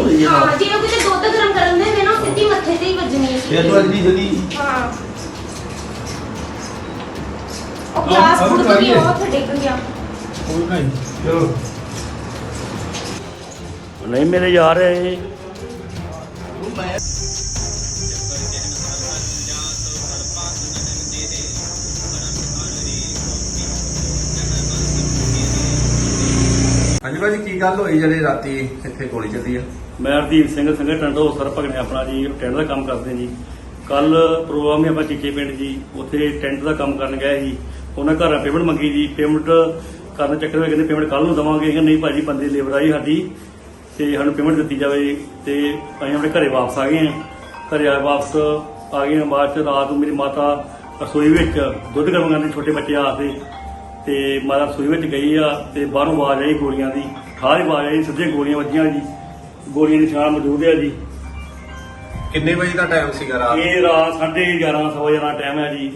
ਹਾਂ ਜੇ ਉਹ ਕਿਤੇ ਦੁੱਧ ਗਰਮ ਕਰਨ ਦੇ ਨੇ ਨਾ ਉਹ ਸਿੱਧੀ ਮੱਥੇ ਤੇ ਹੀ ਵੱਜਣੀ ਹੈ ਇਹ ਤਾਂ ਜਲਦੀ ਜਲਦੀ ਹਾਂ। ਉਹ ਗਲਾਸ ਆਹ ਫੁੱਟ ਤਾਂ ਗਈ ਇਹ। ਉਹ ਉੱਥੇ ਡਿੱਗ ਗਿਆ ਕੋਈ ਨਹੀਂ ਚਲੋ। ਨਹੀਂ ਮੇਰੇ ਯਾਰ ਇਹ। ਹਾਂਜੀ ਭਾਜੀ ਕੀ ਗੱਲ ਹੋਈ ਜਿਹੜੇ ਰਾਤੀ ਇੱਥੇ ਗੋਲੀ ਚੱਲੀ ਆ? ਮੈਂ ਹਰਦੀਪ ਸਿੰਘ ਸੰਗਠਨ ਟੰਡੋ ਸਰ ਭਗਨੇ ਆਪਣਾ ਜੀ ਟੈਂਟ ਦਾ ਕੰਮ ਕਰਦੇ ਜੀ। ਕੱਲ ਪ੍ਰੋਗਰਾਮ ਹੀ ਆਪਾਂ ਚੀਚੇ ਪਿੰਡ ਜੀ, ਉੱਥੇ ਟੈਂਟ ਦਾ ਕੰਮ ਕਰਨ ਗਏ ਜੀ ਉਹਨਾਂ ਘਰਾਂ ਪੇਮੈਂਟ ਮੰਗੀ ਜੀ ਪੇਮੈਂਟ ਕਰਨ ਚੱਕਰ ਵਿੱਚ ਕਹਿੰਦੇ ਪੇਮੈਂਟ ਕੱਲ ਨੂੰ ਦਵਾਂਗੇ। ਕਿ ਨਹੀਂ ਭਾਜੀ, ਬੰਦੇ ਲੇਬਰ ਆਈ ਸਾਡੀ, ਤੇ ਸਾਨੂੰ ਪੇਮੈਂਟ ਦਿੱਤੀ ਜਾਵੇ ਤੇ ਅਸੀਂ ਆਪਣੇ ਘਰੇ ਵਾਪਸ ਆ ਗਏ ਹਾਂ। ਘਰੇ ਆ ਵਾਪਸ ਆ ਗਏ ਹਾਂ। ਬਾਅਦ ਚ ਰਾਤ ਨੂੰ ਮੇਰੀ ਮਾਤਾ ਰਸੋਈ ਵਿੱਚ ਦੁੱਧ ਗਰਮ ਕਰਨ ਛੋਟੇ ਬੱਚੇ ਆਸਤੇ ਤੇ ਮਾਤਾ ਰਸੋਈ ਵਿੱਚ ਗਈ ਆ ਤੇ ਬਾਹਰੋਂ ਆਵਾਜ਼ ਆਈ ਗੋਲੀਆਂ ਦੀ ਖਾਰੀ ਆਵਾਜ਼ ਆਈ ਸਿੱਧੇ ਗੋਲੀਆਂ ਵੱਜੀਆਂ ਜੀ। ਗੋਲੀਆਂ ਦੇ ਨਿਸ਼ਾਨ ਮੌਜੂਦ ਆ ਜੀ। ਕਿੰਨੇ ਵਜੇ ਦਾ ਟਾਈਮ ਸੀਗਾ ਰਾਤ? ਇਹ ਰਾਤ 11:30 ਸਵਾ ਦਾ ਟਾਈਮ ਹੈ ਜੀ।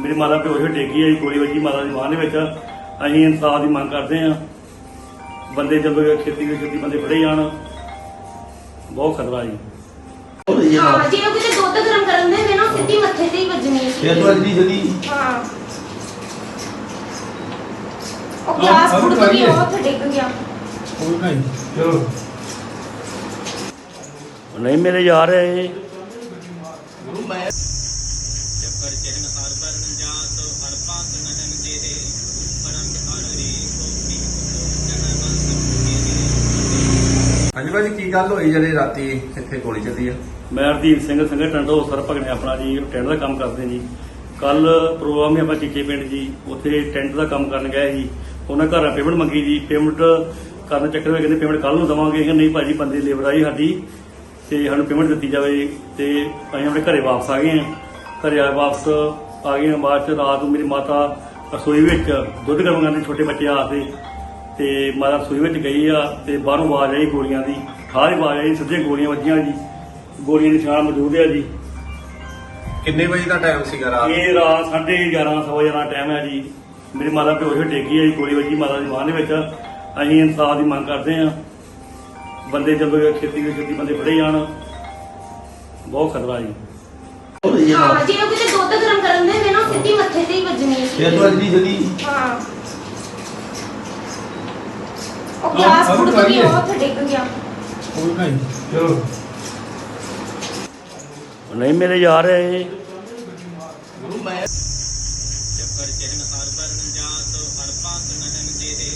ਮੇਰੀ ਮਾਤਾ ਪਿਓ ਹੀ ਡੇਗੀ ਜੀ ਗੋਲੀ ਵੱਜੀ ਮਾਤਾ ਦੀ ਬਾਂਹ ਦੇ ਵਿੱਚ। ਅਸੀਂ ਇਨਸਾਫ ਦੀ ਮੰਗ ਕਰਦੇ ਹਾਂ ਬੰਦੇ ਜਦੋਂ ਛੇਤੀ ਤੋਂ ਛੇਤੀ ਬੰਦੇ ਫੜੇ ਜਾਣ ਬਹੁਤ ਖਤਰਾ ਜੀ। ਹਾਂ ਜੇ ਉਹ ਕਿਤੇ ਦੁੱਧ ਗਰਮ ਕਰਨ ਦੇ ਨੇ ਸਿੱਧੀ ਮੱਥੇ ਤੇ ਹੀ ਵੱਜਣੀ ਹੈ ਇਹ ਤਾਂ ਜਲਦੀ ਜਲਦੀ ਹਾਂ। ਉਹ ਗਲਾਸ ਆਹ ਫੁੱਟ ਇਹ। ਉਹ ਉੱਥੇ ਡਿੱਗ ਗਿਆ। ਕੋਈ ਨਹੀਂ ਚਲੋ। ਨਹੀਂ ਮੇਰੇ ਯਾਰ ਇਹ। ਹਾਂਜੀ ਭਾਜੀ ਕੀ ਗੱਲ ਹੋਈ ਜਿਹੜੇ ਰਾਤੀ ਇੱਥੇ ਗੋਲੀ ਚੱਲੀ ਆ? ਮੈਂ ਹਰਦੀਪ ਸਿੰਘ ਸੰਘ ਟੰਡੋ ਸਰ ਭਗਨੇ ਆਪਣਾ ਜੀ ਟੈਂਟ ਦਾ ਕੰਮ ਕਰਦੇ ਜੀ। ਕੱਲ ਪ੍ਰੋਗਰਾਮ ਹੀ ਆਪਾਂ ਚੀਚੇ ਪਿੰਡ ਜੀ ਉੱਥੇ ਟੈਂਟ ਦਾ ਕੰਮ ਕਰਨ ਗਏ ਸੀ। ਉਹਨਾਂ ਘਰਾਂ ਪੇਮੈਂਟ ਮੰਗੀ ਜੀ ਪੇਮੈਂਟ ਕਰਨ ਚੱਕਰ ਵਿੱਚ ਕਹਿੰਦੇ ਪੇਮੈਂਟ ਕੱਲ ਨੂੰ ਦਵਾਂਗੇ। ਕਿ ਨਹੀਂ ਭਾਜੀ ਬੰਦੇ ਲੇਬਰ ਆਈ ਸਾਡੀ ਤੇ ਸਾਨੂੰ ਪੇਮੈਂਟ ਦਿੱਤੀ ਜਾਵੇ ਤੇ ਅਸੀਂ ਆਪਣੇ ਘਰੇ ਵਾਪਸ ਆ ਗਏ ਹਾਂ। ਘਰੇ ਆ ਵਾਪਸ ਆ ਗਏ ਹਾਂ। ਬਾਅਦ ਚ ਰਾਤ ਨੂੰ ਮੇਰੀ ਮਾਤਾ ਰਸੋਈ ਵਿੱਚ ਦੁੱਧ ਗਰਮ ਕਰਨ ਛੋਟੇ ਬੱਚੇ ਆਸਤੇ ਤੇ ਮਾਤਾ ਰਸੋਈ ਵਿੱਚ ਗਈ ਆ ਤੇ ਬਾਹਰੋਂ ਆਵਾਜ਼ ਆਈ ਗੋਲੀਆਂ ਦੀ। ਖਾਰੀ ਆਵਾਜ਼ ਆਈ ਸਿੱਧੇ ਗੋਲੀਆਂ ਵੱਜੀਆਂ ਜੀ। ਗੋਲੀਆਂ ਦੇ ਨਿਸ਼ਾਨ ਮੌਜੂਦ ਆ ਜੀ। ਕਿੰਨੇ ਵਜੇ ਦਾ ਟਾਈਮ ਸੀਗਾ ਰਾਤ? ਇਹ ਰਾਤ 11:30 ਸਵਾ ਦਾ ਟਾਈਮ ਹੈ ਜੀ। ਮੇਰੀ ਮਾਤਾ ਪਿਓ ਹੀ ਹੈ ਜੀ ਗੋਲੀ ਵੱਜੀ ਮਾਤਾ ਦੀ ਬਾਂਹ ਦੇ ਵਿੱਚ। ਅਸੀਂ ਇਨਸਾਫ ਦੀ ਮੰਗ ਕਰਦੇ ਹਾਂ। ਬੰਦੇ ਜਦੋਂ ਛੇਤੀ ਤੋਂ ਛੇਤੀ ਬੰਦੇ ਫੜੇ ਜਾਣ ਬਹੁਤ ਖਤਰਾ ਜੀ। ਹਾਂ ਜੇ ਉਹ ਕਿਤੇ ਦੁੱਧ ਗਰਮ ਕਰਨ ਦੇ ਨੇ ਨਾ ਉਹ ਸਿੱਧੀ ਮੱਥੇ ਤੇ ਹੀ ਵੱਜਣੀ ਹੈ ਇਹ ਤਾਂ ਜਲਦੀ ਜਲਦੀ ਹਾਂ। ਉਹ ਆਹ ਗਲਾਸ ਤਾਂ ਫੁੱਟ ਗਈ ਇਹ। ਉਹ ਉੱਥੇ ਡਿੱਗ ਗਿਆ। ਕੋਈ ਨਹੀਂ ਚਲੋ। ਨਹੀਂ ਮੇਰੇ ਯਾਰ ਇਹ। परिचयन हर वर्ण जात हर पात्र नहन गेहे